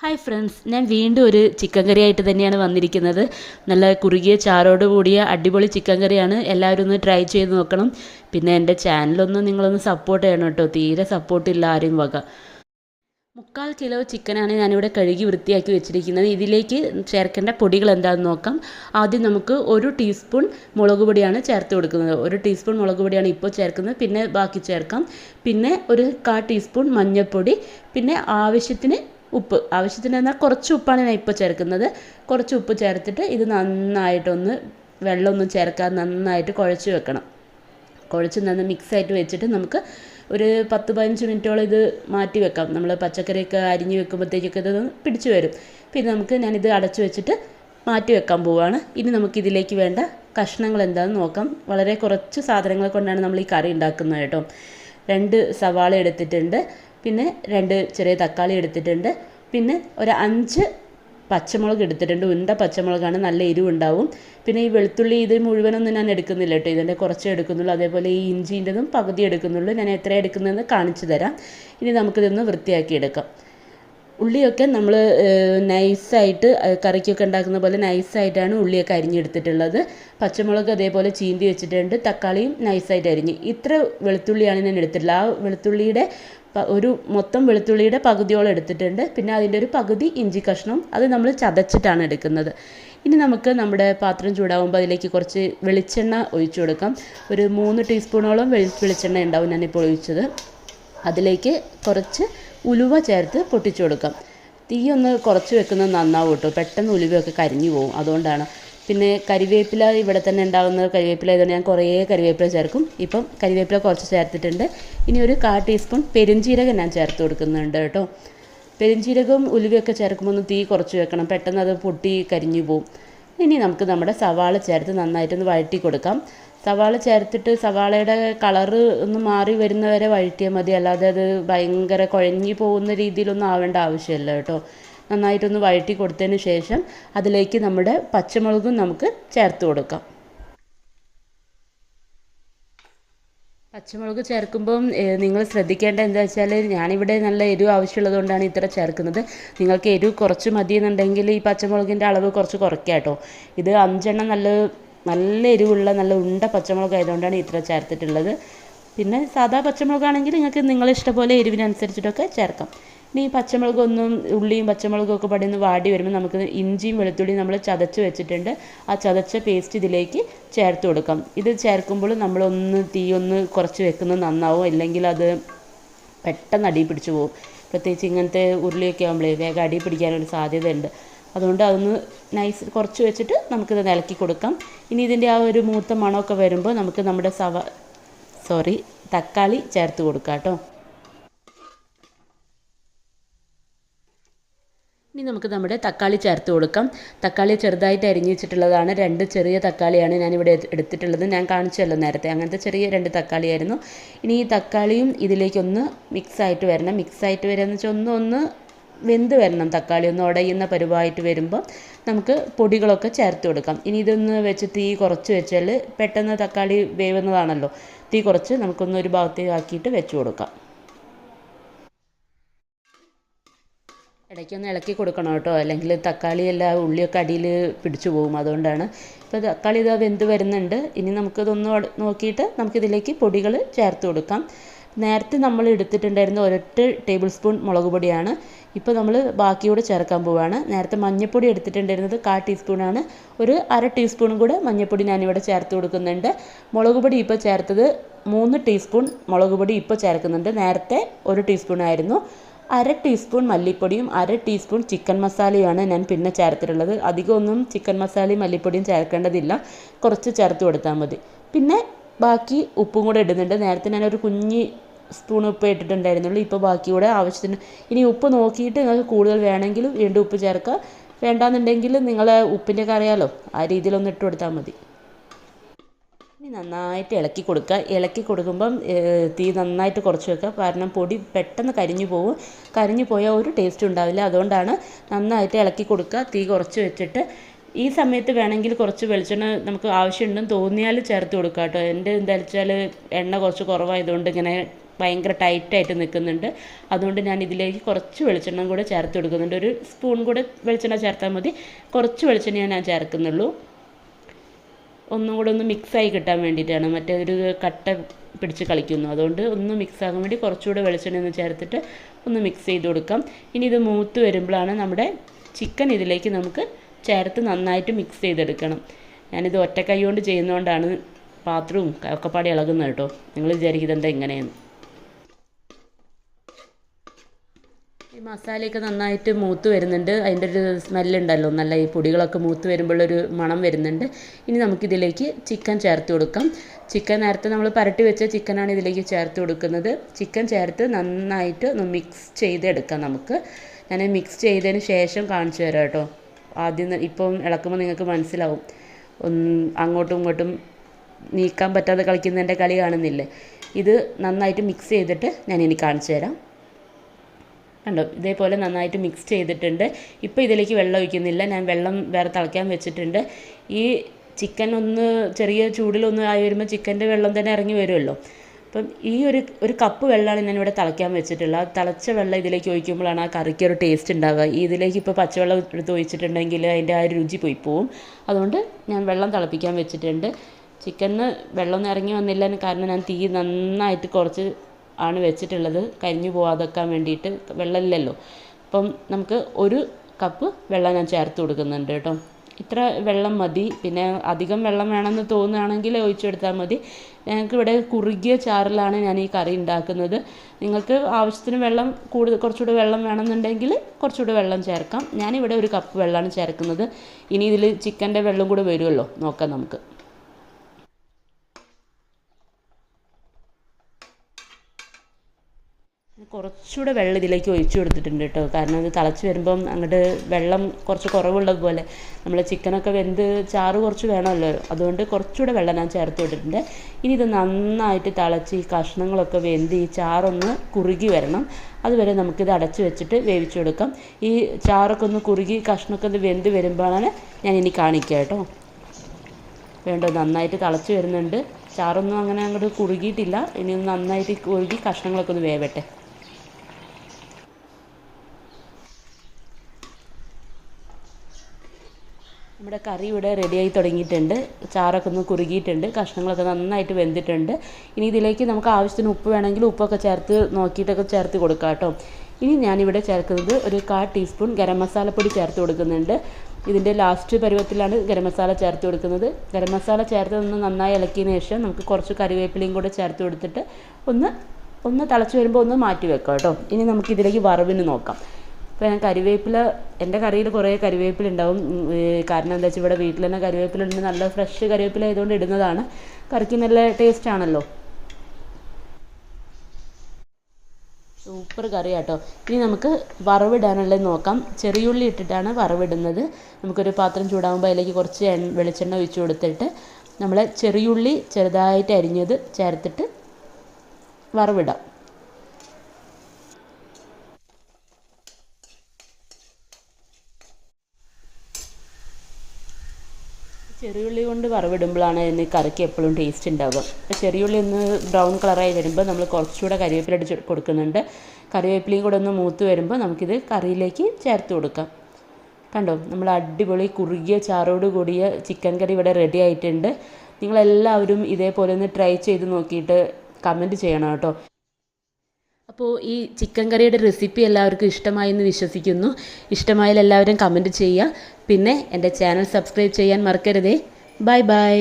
Hi friends ഞാൻ വീണ്ടും ഒരു ചിക്കൻ കറി ആയിട്ട് തന്നെയാണ് വന്നിരിക്കുന്നത്. നല്ല കുറുകിയ ചാറോട് കൂടിയ അടിപൊളി ചിക്കൻ കറിയാണ്. എല്ലാവരും ഒന്ന് ട്രൈ ചെയ്ത് നോക്കണം. പിന്നെ എന്റെ ചാനലൊന്ന് നിങ്ങളൊന്ന് സപ്പോർട്ട് ചെയ്യണം കേട്ടോ. തീരെ സപ്പോർട്ടില്ല ആരും വക. മുക്കാൽ കിലോ ചിക്കനാണ് ഞാനിവിടെ കഴുകി വൃത്തിയാക്കി വെച്ചിരിക്കുന്നത്. ഇതിലേക്ക് ചേർക്കേണ്ട പൊടികൾ എന്താണെന്ന് നോക്കാം. ആദ്യം നമുക്ക് ഒരു ടീസ്പൂൺ മുളക് പൊടിയാണ് ചേർത്ത് കൊടുക്കുന്നത്. ഒരു ടീസ്പൂൺ മുളക് പൊടിയാണ് ഇപ്പോൾ ചേർക്കുന്നത്. പിന്നെ ബാക്കി ചേർക്കാം. പിന്നെ ഒരു കാ ടീസ്പൂൺ മഞ്ഞൾപ്പൊടി. പിന്നെ ആവശ്യത്തിന് ഉപ്പ് ആവശ്യത്തിന് എന്നാൽ കുറച്ച് ഉപ്പാണ് ഞാൻ ഇപ്പോൾ ചേർക്കുന്നത്. കുറച്ച് ഉപ്പ് ചേർത്തിട്ട് ഇത് നന്നായിട്ടൊന്ന് വെള്ളമൊന്നും ചേർക്കാതെ നന്നായിട്ട് കുഴച്ച് വെക്കണം. കുഴച്ച് നന്ന് മിക്സ് ആയിട്ട് വെച്ചിട്ട് നമുക്ക് ഒരു പത്ത് പതിനഞ്ച് മിനിറ്റോളം ഇത് മാറ്റി വെക്കാം. നമ്മൾ പച്ചക്കറിയൊക്കെ അരിഞ്ഞ് വെക്കുമ്പോഴത്തേക്കൊക്കെ ഇത് പിടിച്ച് വരും. പിന്നെ നമുക്ക് ഞാനിത് അടച്ചു വെച്ചിട്ട് മാറ്റി വെക്കാൻ പോവുകയാണ് ഇനി നമുക്ക് ഇതിലേക്ക് വേണ്ട കഷ്ണങ്ങൾ എന്താണെന്ന് നോക്കാം. വളരെ കുറച്ച് സാധനങ്ങൾ കൊണ്ടാണ് നമ്മൾ ഈ കറി ഉണ്ടാക്കുന്നത് കേട്ടോ. രണ്ട് സവാള എടുത്തിട്ടുണ്ട്. പിന്നെ രണ്ട് ചെറിയ തക്കാളി എടുത്തിട്ടുണ്ട്. പിന്നെ ഒരു അഞ്ച് പച്ചമുളക് എടുത്തിട്ടുണ്ട്. ഉണ്ട പച്ചമുളകാണ് നല്ല എരിവുണ്ടാവും. പിന്നെ ഈ വെളുത്തുള്ളി ഇത് മുഴുവനൊന്നും ഞാൻ എടുക്കുന്നില്ല കേട്ടോ. ഇതിന്റെ കുറച്ചേ എടുക്കുന്നുള്ളൂ. അതേപോലെ ഈ ഇഞ്ചിന്റെതും പകുതി എടുക്കുന്നുള്ളൂ. ഞാൻ എത്ര എടുക്കുന്നതെന്ന് കാണിച്ചു തരാം. ഇനി നമുക്കിതൊന്ന് വൃത്തിയാക്കി എടുക്കാം. ഉള്ളിയൊക്കെ നമ്മൾ നൈസായിട്ട് കറിക്കൊക്കെ ഉണ്ടാക്കുന്ന പോലെ നൈസായിട്ടാണ് ഉള്ളിയൊക്കെ അരിഞ്ഞെടുത്തിട്ടുള്ളത്. പച്ചമുളക് അതേപോലെ ചീന്തി വെച്ചിട്ടുണ്ട്. തക്കാളിയും നൈസായിട്ട് അരിഞ്ഞ്. ഇത്ര വെളുത്തുള്ളിയാണ് ഞാൻ എടുത്തിട്ടുള്ളത്. ആ വെളുത്തുള്ളിയുടെ ഒരു മൊത്തം വെളുത്തുള്ളിയുടെ പകുതിയോളം എടുത്തിട്ടുണ്ട്. പിന്നെ അതിന്റെ ഒരു പകുതി ഇഞ്ചി കഷ്ണം അത് നമ്മൾ ചതച്ചിട്ടാണ് എടുക്കുന്നത്. ഇനി നമുക്ക് നമ്മുടെ പാത്രം ചൂടാവുമ്പോൾ അതിലേക്ക് കുറച്ച് വെളിച്ചെണ്ണ ഒഴിച്ചു കൊടുക്കാം. ഒരു മൂന്ന് ടീസ്പൂണോളം വെളി വെളിച്ചെണ്ണ ഉണ്ടാവും ഞാനിപ്പോൾ ഒഴിച്ചത്. അതിലേക്ക് കുറച്ച് ഉലുവ ചേർത്ത് പൊട്ടിച്ചു കൊടുക്കാം. തീ ഒന്ന് കുറച്ച് വെക്കുന്നത് നന്നാവും കേട്ടോ. പെട്ടെന്ന് ഉലുവയൊക്കെ കരിഞ്ഞു പോകും. അതുകൊണ്ടാണ് പിന്നെ കരിവേപ്പില ഇവിടെ തന്നെ ഉണ്ടാകുന്ന കരിവേപ്പില ആയതുകൊണ്ട് ഞാൻ കുറേ കരിവേപ്പില ചേർക്കും. ഇപ്പം കരിവേപ്പില കുറച്ച് ചേർത്തിട്ടുണ്ട്. ഇനി ഒരു കാ ടീസ്പൂൺ പെരുംജീരകം ഞാൻ ചേർത്ത് കൊടുക്കുന്നുണ്ട് കേട്ടോ. പെരുംജീരകവും ഉലുവയൊക്കെ ചേർക്കുമ്പോൾ ഒന്ന് തീ കുറച്ച് വെക്കണം. പെട്ടെന്ന് അത് പൊട്ടി കരിഞ്ഞു പോവും. ഇനി നമുക്ക് നമ്മുടെ സവാള ചേർത്ത് നന്നായിട്ടൊന്ന് വഴറ്റി കൊടുക്കാം. സവാള ചേർത്തിട്ട് സവാളയുടെ കളറ് ഒന്ന് മാറി വരുന്നവരെ വഴറ്റിയാൽ മതി. അല്ലാതെ അത് ഭയങ്കര കുഴഞ്ഞു പോകുന്ന രീതിയിലൊന്നും ആവേണ്ട ആവശ്യമില്ല കേട്ടോ. നന്നായിട്ടൊന്ന് വഴറ്റി കൊടുത്തതിന് ശേഷം അതിലേക്ക് നമ്മുടെ പച്ചമുളകും നമുക്ക് ചേർത്ത് കൊടുക്കാം. പച്ചമുളക് ചേർക്കുമ്പം നിങ്ങൾ ശ്രദ്ധിക്കേണ്ട എന്താ വെച്ചാൽ ഞാനിവിടെ നല്ല എരിവ് ആവശ്യമുള്ളതുകൊണ്ടാണ് ഇത്ര ചേർക്കുന്നത്. നിങ്ങൾക്ക് എരിവ് കുറച്ച് മതി എന്നുണ്ടെങ്കിൽ ഈ പച്ചമുളകിന്റെ അളവ് കുറച്ച് കുറയ്ക്കാം കേട്ടോ. ഇത് അഞ്ചെണ്ണം നല്ല നല്ല എരിവുള്ള നല്ല ഉണ്ട പച്ചമുളക് ആയതുകൊണ്ടാണ് ഇത്ര ചേർത്തിട്ടുള്ളത്. പിന്നെ സാധാ പച്ചമുളകാണെങ്കിൽ നിങ്ങൾക്ക് നിങ്ങളിഷ്ടപോലെ എരിവിനനുസരിച്ചിട്ടൊക്കെ ചേർക്കാം. ഇനി ഈ പച്ചമുളകൊന്നും ഉള്ളിയും പച്ചമുളകൊക്കെ പടിന്ന് വാടി വരുമ്പോൾ നമുക്ക് ഇഞ്ചിയും വെളുത്തുള്ളിയും നമ്മൾ ചതച്ച് വെച്ചിട്ടുണ്ട്. ആ ചതച്ച പേസ്റ്റ് ഇതിലേക്ക് ചേർത്ത് കൊടുക്കാം. ഇത് ചേർക്കുമ്പോൾ നമ്മളൊന്ന് തീ ഒന്ന് കുറച്ച് വെക്കുന്നത് നന്നാവും. അല്ലെങ്കിൽ അത് പെട്ടെന്ന് അടി പിടിച്ചു പോകും പ്രത്യേകിച്ച് ഇങ്ങനത്തെ ഉരുളിയൊക്കെ ആകുമ്പോഴേ വേഗം അടി പിടിക്കാനൊരു സാധ്യതയുണ്ട്. അതുകൊണ്ട് അതൊന്ന് നൈസ് കുറച്ച് വെച്ചിട്ട് നമുക്കിത് ഇളക്കി കൊടുക്കാം. ഇനി ഇതിന്റെ ആ ഒരു മൂത്ത മണമൊക്കെ വരുമ്പോൾ നമുക്ക് നമ്മുടെ സവ സോറി തക്കാളി ചേർത്ത് കൊടുക്കാം കേട്ടോ. ഇനി നമുക്ക് നമ്മുടെ തക്കാളി ചേർത്ത് കൊടുക്കാം. തക്കാളി ചെറുതായിട്ട് അരിഞ്ഞ് വെച്ചിട്ടുള്ളതാണ്. രണ്ട് ചെറിയ തക്കാളിയാണ് ഞാനിവിടെ എടുത്തിട്ടുള്ളത്. ഞാൻ കാണിച്ചല്ലോ നേരത്തെ. അങ്ങനത്തെ ചെറിയ രണ്ട് തക്കാളിയായിരുന്നു. ഇനി ഈ തക്കാളിയും ഇതിലേക്കൊന്ന് മിക്സായിട്ട് വരണം. മിക്സായിട്ട് വരിക എന്ന് വെച്ചാൽ ഒന്ന് ഒന്ന് വെന്ത് വരണം. തക്കാളി ഒന്ന് ഉടയുന്ന പരുവായിട്ട് വരുമ്പോൾ നമുക്ക് പൊടികളൊക്കെ ചേർത്ത് കൊടുക്കാം. ഇനി ഇതൊന്ന് വെച്ച് തീ കുറച്ച് വെച്ചാൽ പെട്ടെന്ന് തക്കാളി വേവുന്നതാണല്ലോ. തീ കുറച്ച് നമുക്കൊന്ന് ഒരു ഭാഗത്തേക്ക് ആക്കിയിട്ട് വെച്ച് കൊടുക്കാം. ഇടയ്ക്കൊന്ന് ഇളക്കി കൊടുക്കണം കേട്ടോ. അല്ലെങ്കിൽ തക്കാളി എല്ലാം ഉള്ളിയൊക്കെ അടിയിൽ പിടിച്ചു പോകും. അതുകൊണ്ടാണ് ഇപ്പോൾ തക്കാളി ഇതാ വെന്ത് വരുന്നുണ്ട്. ഇനി നമുക്കിതൊന്ന് നോക്കിയിട്ട് നമുക്കിതിലേക്ക് പൊടികൾ ചേർത്ത് കൊടുക്കാം. നേരത്തെ നമ്മൾ എടുത്തിട്ടുണ്ടായിരുന്ന ഒരൊറ്റ ടേബിൾ സ്പൂൺ മുളക് പൊടിയാണ്. ഇപ്പോൾ നമ്മൾ ബാക്കിയൂടെ ചേർക്കാൻ പോവുകയാണ് നേരത്തെ മഞ്ഞൾപ്പൊടി എടുത്തിട്ടുണ്ടായിരുന്നത് കാ ടീസ്പൂണാണ് ഒരു അര ടീസ്പൂണും കൂടെ മഞ്ഞൾപ്പൊടി ഞാനിവിടെ ചേർത്ത് കൊടുക്കുന്നുണ്ട്. മുളക് പൊടി ഇപ്പോൾ ചേർത്തത് മൂന്ന് ടീസ്പൂൺ മുളക് പൊടി ഇപ്പോൾ ചേർക്കുന്നുണ്ട്. നേരത്തെ ഒരു ടീസ്പൂൺ ആയിരുന്നു. അര ടീസ്പൂൺ മല്ലിപ്പൊടിയും അര ടീസ്പൂൺ ചിക്കൻ മസാലയുമാണ് ഞാൻ പിന്നെ ചേർത്തിട്ടുള്ളത്. അധികമൊന്നും ചിക്കൻ മസാലയും മല്ലിപ്പൊടിയും ചേർക്കേണ്ടതില്ല. കുറച്ച് ചേർത്ത് കൊടുത്താൽ മതി. പിന്നെ ബാക്കി ഉപ്പും കൂടെ ഇടുന്നുണ്ട്. നേരത്തെ ഞാനൊരു കുഞ്ഞി സ്പൂൺ ഉപ്പ് ഇട്ടിട്ടുണ്ടായിരുന്നുള്ളൂ. ഇപ്പോൾ ബാക്കി കൂടെ ആവശ്യത്തിന് ഇനി ഉപ്പ് നോക്കിയിട്ട് നിങ്ങൾക്ക് കൂടുതൽ വേണമെങ്കിലും വീണ്ടും ഉപ്പ് ചേർക്കുക. വേണ്ടാന്നുണ്ടെങ്കിൽ നിങ്ങളെ ഉപ്പിന്റെ അറിയാലോ ആ രീതിയിലൊന്ന് ഇട്ട് കൊടുത്താൽ മതി. ഇനി നന്നായിട്ട് ഇളക്കി കൊടുക്കുക. ഇളക്കി കൊടുക്കുമ്പം തീ നന്നായിട്ട് കുറച്ച് വെക്കുക. കാരണം പൊടി പെട്ടെന്ന് കരിഞ്ഞു പോകും കരിഞ്ഞു പോയാൽ ഒരു ടേസ്റ്റ് ഉണ്ടാവില്ല. അതുകൊണ്ടാണ് നന്നായിട്ട് ഇളക്കി കൊടുക്കുക. തീ കുറച്ച് വെച്ചിട്ട് ഈ സമയത്ത് വേണമെങ്കിൽ കുറച്ച് വെളിച്ചെണ്ണ നമുക്ക് ആവശ്യമുണ്ടെന്ന് തോന്നിയാൽ ചേർത്ത് കൊടുക്കുക കേട്ടോ. എന്റെ എന്താ വെച്ചാൽ എണ്ണ കുറച്ച് കുറവായതുകൊണ്ട് ഇങ്ങനെ ഭയങ്കര ടൈറ്റായിട്ട് നിൽക്കുന്നുണ്ട്. അതുകൊണ്ട് ഞാൻ ഇതിലേക്ക് കുറച്ച് വെളിച്ചെണ്ണ കൂടെ ചേർത്ത് കൊടുക്കുന്നുണ്ട്. ഒരു സ്പൂൺ കൂടെ വെളിച്ചെണ്ണ ചേർത്താൽ മതി. കുറച്ച് വെളിച്ചെണ്ണയാണ് ഞാൻ ചേർക്കുന്നുള്ളൂ. ഒന്നും കൂടെ ഒന്ന് മിക്സായി കിട്ടാൻ വേണ്ടിയിട്ടാണ്. മറ്റേ ഒരു കട്ട പിടിച്ച് കളിക്കുന്നു. അതുകൊണ്ട് ഒന്ന് മിക്സ് ആകാൻ വേണ്ടി കുറച്ചുകൂടെ വെളിച്ചെണ്ണ ഒന്ന് ചേർത്തിട്ട് ഒന്ന് മിക്സ് ചെയ്ത് കൊടുക്കാം. ഇനി ഇത് മൂത്ത് വരുമ്പോഴാണ് നമ്മുടെ ചിക്കൻ ഇതിലേക്ക് നമുക്ക് ചേർത്ത് നന്നായിട്ട് മിക്സ് ചെയ്തെടുക്കണം. ഞാനിത് ഒറ്റ കൈ കൊണ്ട് ചെയ്യുന്നതുകൊണ്ടാണ് പാത്രവും ഒക്കെ പാടി ഇളകുന്നത് കേട്ടോ. നിങ്ങൾ വിചാരിക്കുന്നത് എന്താ ഇങ്ങനെയെന്ന്. ഈ മസാലയൊക്കെ നന്നായിട്ട് മൂത്ത് വരുന്നുണ്ട്. അതിന്റെ ഒരു സ്മെല്ലുണ്ടല്ലോ. നല്ല ഈ പൊടികളൊക്കെ മൂത്ത് വരുമ്പോഴൊരു മണം വരുന്നുണ്ട്. ഇനി നമുക്കിതിലേക്ക് ചിക്കൻ ചേർത്ത് കൊടുക്കാം. ചിക്കൻ നേരത്തെ നമ്മൾ പരട്ടി വെച്ച ചിക്കനാണ് ഇതിലേക്ക് ചേർത്ത് കൊടുക്കുന്നത്. ചിക്കൻ ചേർത്ത് നന്നായിട്ട് ഒന്ന് മിക്സ് ചെയ്തെടുക്കാം നമുക്ക്. ഞാൻ മിക്സ് ചെയ്തതിന് ശേഷം കാണിച്ചു തരാം കേട്ടോ. ആദ്യം ഇപ്പം ഇളക്കുമ്പോൾ നിങ്ങൾക്ക് മനസ്സിലാവും. അങ്ങോട്ടും ഇങ്ങോട്ടും നീക്കാൻ പറ്റാതെ കളിക്കുന്നതിന്റെ കളി കാണുന്നില്ലേ? ഇത് നന്നായിട്ട് മിക്സ് ചെയ്തിട്ട് ഞാൻ ഇനി കാണിച്ചു തരാം. കണ്ടോ? ഇതേപോലെ നന്നായിട്ട് മിക്സ് ചെയ്തിട്ടുണ്ട്. ഇപ്പോൾ ഇതിലേക്ക് വെള്ളം ഒഴിക്കുന്നില്ല. ഞാൻ വെള്ളം വേറെ തിളയ്ക്കാൻ വെച്ചിട്ടുണ്ട്. ഈ ചിക്കൻ ഒന്ന് ചെറിയ ചൂടിലൊന്ന് ആയി വരുമ്പോൾ ചിക്കന്റെ വെള്ളം തന്നെ ഇറങ്ങി വരുമല്ലോ. അപ്പം ഈ ഒരു ഒരു കപ്പ് വെള്ളമാണ് ഞാനിവിടെ തിളയ്ക്കാൻ വെച്ചിട്ടുള്ളത്. ആ തിളച്ച വെള്ളം ഇതിലേക്ക് ഒഴിക്കുമ്പോഴാണ് ആ കറിക്ക് ഒരു ടേസ്റ്റ് ഉണ്ടാവുക. ഇതിലേക്ക് ഇപ്പോൾ പച്ചവെള്ളം എടുത്ത് ഒഴിച്ചിട്ടുണ്ടെങ്കിൽ അതിന്റെ ആ രുചി പോയി പോവും. അതുകൊണ്ട് ഞാൻ വെള്ളം തിളപ്പിക്കാൻ വെച്ചിട്ടുണ്ട്. ചിക്കനിന് വെള്ളം ഒന്നും ഇറങ്ങി വന്നില്ല. കാരണം ഞാൻ തീ നന്നായിട്ട് കുറച്ച് ആണ് വെച്ചിട്ടുള്ളത്. കരിഞ്ഞു പോവാതെക്കാൻ വേണ്ടിയിട്ട് വെള്ളമില്ലല്ലോ. അപ്പം നമുക്ക് ഒരു കപ്പ് വെള്ളം ഞാൻ ചേർത്ത് കൊടുക്കുന്നുണ്ട് കേട്ടോ. ഇത്ര വെള്ളം മതി. പിന്നെ അധികം വെള്ളം വേണമെന്ന് തോന്നുകയാണെങ്കിൽ ഒഴിച്ചെടുത്താൽ മതി. ഞങ്ങൾക്ക് ഇവിടെ കുറുകിയ ചാറിലാണ് ഞാൻ ഈ കറി ഉണ്ടാക്കുന്നത്. നിങ്ങൾക്ക് ആവശ്യത്തിന് വെള്ളം കൂടുതൽ കുറച്ചുകൂടി വെള്ളം വേണമെന്നുണ്ടെങ്കിൽ കുറച്ചുകൂടി വെള്ളം ചേർക്കാം. ഞാനിവിടെ ഒരു കപ്പ് വെള്ളമാണ് ചേർക്കുന്നത്. ഇനി ഇതിൽ ചിക്കന്റെ വെള്ളം കൂടെ വരുമല്ലോ. നോക്കാം നമുക്ക്. കുറച്ചുകൂടെ വെള്ളം ഇതിലേക്ക് ഒഴിച്ചു കൊടുത്തിട്ടുണ്ട് കേട്ടോ. കാരണം ഇത് തിളച്ച് വരുമ്പം അങ്ങോട്ട് വെള്ളം കുറച്ച് കുറവുള്ളത് പോലെ നമ്മൾ ചിക്കനൊക്കെ വെന്ത് ചാറ് കുറച്ച് വേണമല്ലോ. അതുകൊണ്ട് കുറച്ചുകൂടെ വെള്ളം ഞാൻ ചേർത്ത് വിട്ടിട്ടുണ്ട് ഇനി ഇത് നന്നായിട്ട് തിളച്ച് ഈ കഷ്ണങ്ങളൊക്കെ വെന്ത് ഈ ചാറൊന്ന് കുറുകി വരണം. അതുവരെ നമുക്കിത് അടച്ച് വെച്ചിട്ട് വേവിച്ചു കൊടുക്കാം. ഈ ചാറൊക്കെ ഒന്ന് കുറുകി കഷ്ണമൊക്കെ ഒന്ന് വെന്ത് വരുമ്പോഴാണ് ഞാൻ ഇനി കാണിക്കുക കേട്ടോ. വേണ്ട നന്നായിട്ട് തിളച്ച് വരുന്നുണ്ട്. ചാറൊന്നും അങ്ങനെ അങ്ങോട്ട് കുറുകിയിട്ടില്ല. ഇനി നന്നായിട്ട് കുറുകി കഷ്ണങ്ങളൊക്കെ ഒന്ന് വേവട്ടെ. നമ്മുടെ കറി ഇവിടെ റെഡിയായി തുടങ്ങിയിട്ടുണ്ട്. ചാറൊക്കെ ഒന്ന് കുറുകിയിട്ടുണ്ട്. കഷ്ണങ്ങളൊക്കെ നന്നായിട്ട് വെന്തിട്ടുണ്ട്. ഇനി ഇതിലേക്ക് നമുക്ക് ആവശ്യത്തിന് ഉപ്പ് വേണമെങ്കിൽ ഉപ്പൊക്കെ ചേർത്ത് നോക്കിയിട്ടൊക്കെ ചേർത്ത് കൊടുക്കാം കേട്ടോ. ഇനി ഞാനിവിടെ ചേർക്കുന്നത് ഒരു കാ ടീസ്പൂൺ ഗരം മസാലപ്പൊടി ചേർത്ത് കൊടുക്കുന്നുണ്ട്. ഇതിന്റെ ലാസ്റ്റ് പരുവത്തിലാണ് ഗരം മസാല ചേർത്ത് കൊടുക്കുന്നത്. ഗരം മസാല ചേർത്ത് ഒന്ന് നന്നായി ഇളക്കിയതിന് ശേഷം നമുക്ക് കുറച്ച് കറിവേപ്പിലയും കൂടെ ചേർത്ത് കൊടുത്തിട്ട് ഒന്ന് ഒന്ന് തിളച്ച് വരുമ്പോൾ ഒന്ന് മാറ്റി വെക്കാം കേട്ടോ. ഇനി നമുക്കിതിലേക്ക് വറവിന് നോക്കാം. ഇപ്പോൾ ഞാൻ കറിവേപ്പില എന്റെ കറിയിൽ കുറേ കരിവേപ്പില ഉണ്ടാവും കാരണം എന്താ വെച്ചാൽ ഇവിടെ വീട്ടിൽ തന്നെ കറിവേപ്പില ഉണ്ട് നല്ല ഫ്രഷ് കറിവേപ്പില ആയതുകൊണ്ട് ഇടുന്നതാണ്. കറിക്ക് നല്ല ടേസ്റ്റ് ആണല്ലോ. സൂപ്പർ കറി കേട്ടോ ഇനി നമുക്ക് വറവിടാനുള്ളത് നോക്കാം. ചെറിയുള്ളി ഇട്ടിട്ടാണ് വറവിടുന്നത്. നമുക്കൊരു പാത്രം ചൂടാകുമ്പോൾ അതിലേക്ക് കുറച്ച് വെളിച്ചെണ്ണ ഒഴിച്ച് കൊടുത്തിട്ട് നമ്മൾ ചെറിയുള്ളി ചെറുതായിട്ട് അരിഞ്ഞത് ചേർത്തിട്ട് വറവിടാം. ചെറിയുള്ളി കൊണ്ട് വറവിടുമ്പോഴാണ് അതിന് കറിക്ക് എപ്പോഴും ടേസ്റ്റ് ഉണ്ടാവുക. ചെറിയുള്ളി ഒന്ന് ബ്രൗൺ കളറായി വരുമ്പോൾ നമ്മൾ കുറച്ചുകൂടെ കറിവേപ്പില അടിച്ച് കൊടുക്കുന്നുണ്ട്. കറിവേപ്പിലയും കൂടെ ഒന്ന് മൂത്ത് വരുമ്പോൾ നമുക്കിത് കറിയിലേക്ക് ചേർത്ത് കൊടുക്കാം. കണ്ടോ? നമ്മൾ അടിപൊളി കുറുകിയ ചാറോട് കൂടിയ ചിക്കൻ കറി ഇവിടെ റെഡി ആയിട്ടുണ്ട്. നിങ്ങളെല്ലാവരും ഇതേപോലെ ഒന്ന് ട്രൈ ചെയ്ത് നോക്കിയിട്ട് കമന്റ് ചെയ്യണം കേട്ടോ. അപ്പോൾ ഈ ചിക്കൻ കറിയുടെ റെസിപ്പി എല്ലാവർക്കും ഇഷ്ടമായി എന്ന് വിശ്വസിക്കുന്നു. ഇഷ്ടമായാൽ എല്ലാവരും കമന്റ് ചെയ്യുക. പിന്നെ എന്റെ ചാനൽ സബ്സ്ക്രൈബ് ചെയ്യാൻ മറക്കരുതേ. Bye bye.